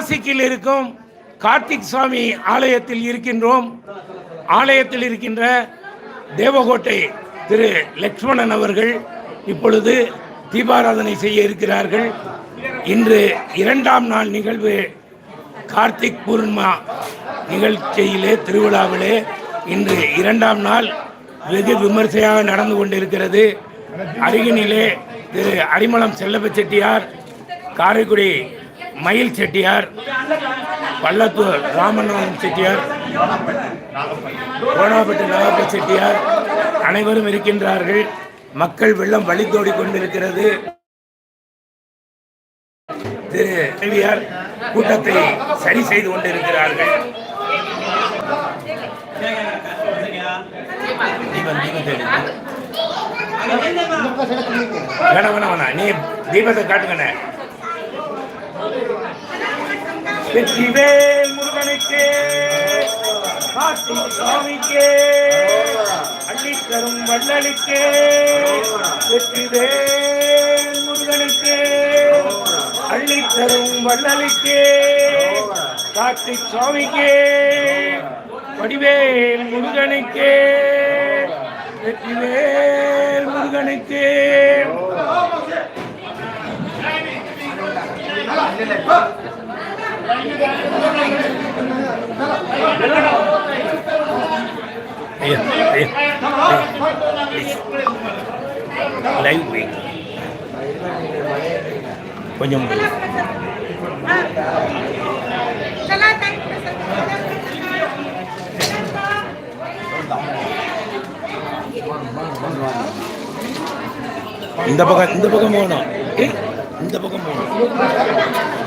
நாசிக்கில் இருக்கும் கார்த்திக் சுவாமி ஆலயத்தில் இருக்கின்றோம். ஆலயத்தில் இருக்கின்ற தேவகோட்டை திரு லக்ஷ்மணன் அவர்கள் இப்பொழுது தீபாராதனை செய்ய இருக்கிறார்கள். இன்று இரண்டாம் நாள் நிகழ்வு கார்த்திக் பூர்ணிமா நிகழ்ச்சியிலே திருவிழாவிலே இன்று இரண்டாம் நாள் வெகு விமர்சையாக நடந்து கொண்டிருக்கிறது. அருகினிலே திரு அரிமளம் செல்லப்ப செட்டியார் காரைக்குடி மயில் செட்டியார் பள்ளத்தூர் ராமநாதன் செட்டியார் கோணாப்பட்டு நாகப்ப செட்டியார் அனைவரும் இருக்கின்றார்கள். மக்கள் வெள்ளம் வழித்தோடி கொண்டிருக்கிறது. திரு தேவியார் கூட்டத்தை சரி செய்து கொண்டிருக்கிறார்கள். நீ தீபத்தை காட்டுங்கண்ணே. வெற்றிவேல் முருகனுக்கு கார்த்திக் சுவாமிக்கு அள்ளித்தரும் வள்ளலுக்கு வெற்றிவேல் முருகனுக்கு அள்ளித்தரும் வள்ளலுக்கு கார்த்திக் சுவாமிக்கு வடிவேல் முருகனுக்கு வெற்றிவேல் முருகனுக்கு Oh! ஐயா லைவ் வெயிட் கொஞ்சம் இந்த பக்கம் இந்த பக்கம் போகணும் ஏய், இந்த பக்கம் போகணும்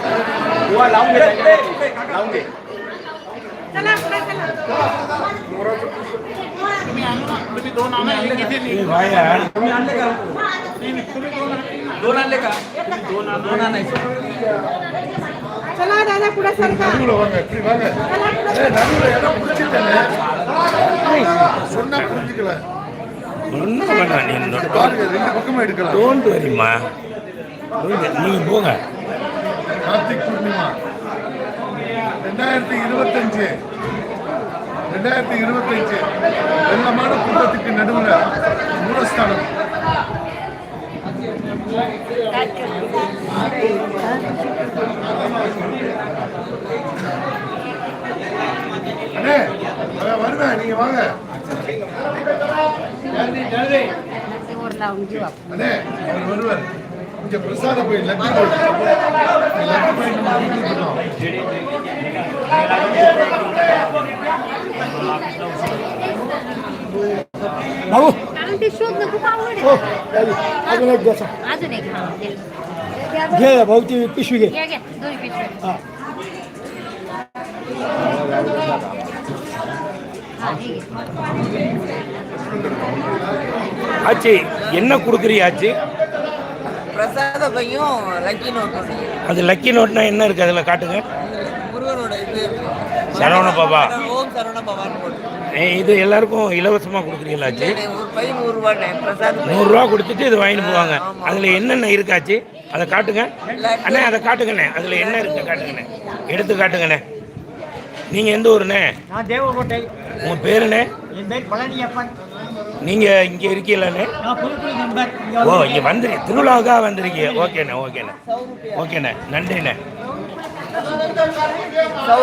ஏய், வாயா चला दादा पुढे सरका சொன்னா புரிஞ்சுக்கல ஒன்றும் வேண்டாம் நீ இந்த பாருங்க ரெண்டு பக்கமும் எடுக்கலாம் டோன்ட் வரிம்மா நீங்கள் போங்க. கார்த்திக் பூர்ணிமா. ரெண்டாயிரத்தி இருபத்தஞ்சு. ரெண்டாயிரத்தி இருபத்தஞ்சு. வெள்ளமான கூட்டத்துக்கு நடுவில் மூலஸ்தானம். அண்ணே வருவேன் நீங்க வாங்க. அண்ணே அவர் வருவார். இங்க பிரசாத போய் லட்டு போய் லட்டு போய் நம்ம வீட்டுக்கு போயிட்டோம். बाबू कारण ते शोध खूप आवड हो आहे. अजून एक द्या अजून एक हा दिल. घे भाऊ ती पिशवी घे घ्या घ्या दोन्ही पिशव्या हा हा, हे घे. ஆச்சி என்ன கொடுக்குறியா ஆச்சி பிரசாத பையும் லக்கி நோட்டும் அது லக்கி நோட்னா என்ன இருக்கு அதில் காட்டுங்க. முருகனோட இது. சரவண பவா ஓம் சரவண பவான்னு போட்டு. ஏய், இது எல்லாருக்கும் இலவசமாக கொடுக்குறீங்களா ஆச்சி ஒரு பை நூறு பை. நூறுரூவா கொடுத்துட்டு இது வாங்கிட்டு போவாங்க. அதில் என்னென்ன இருக்காச்சு அதை காட்டுங்க. அண்ணே அதை காட்டுங்கண்ணே. அதில் என்ன இருக்கு காட்டுங்கண்ணே. எடுத்து காட்டுங்கண்ணே. நீங்கள் எந்த ஊருண்ணே? நான் தேவகோட்டை. உங்கள் பேருண்ணே? என் பேர் பழனியப்பன். நீங்கள் இங்கே இருக்கீங்களாண்ணே? ஓ இங்கே வந்துரு திருவிழாவுக்காக வந்திருக்கீங்க. ஓகேண்ணே ஓகேண்ணே. ஓகேண்ணே நன்றிண்ணே. சௌ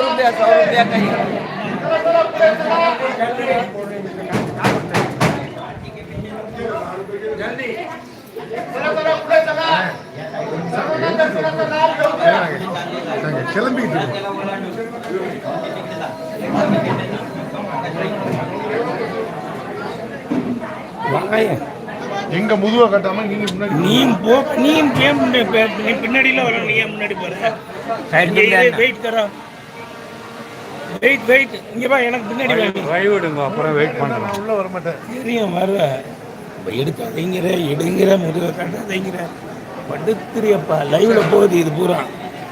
எங்க முதுவை கட்டாம நீங்க முன்னாடி நீ போ நீ ஏன் முன்னாடி பே- நீ பின்னாடியில் வர நீ ஏன் முன்னாடி போற? வெயிட் தர. வெயிட் வெயிட் இங்க வா எனக்கு பின்னாடி வா நீ. வழிவிடுங்க அப்புறம் வெயிட் பண்ணுறோம் நான் உள்ள வர மாட்டேன். தெரியும் வர. எடுக்காதீங்கிற எடுங்கிற முதுக கட்டாதீங்கிற படுத்துறியப்பா லைவ்ல போகுது இது பூரா.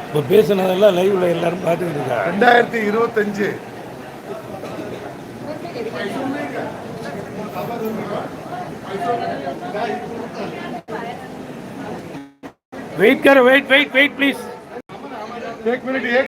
இப்போ பேசுனதெல்லாம் லைவ்ல எல்லாரும் பார்த்துக்கிட்டு இருக்கா. ரெண்டாயிரத்தி இருபத்தஞ்சு. वेट करो वेट वेट वेट प्लीज़ एक मिनट एक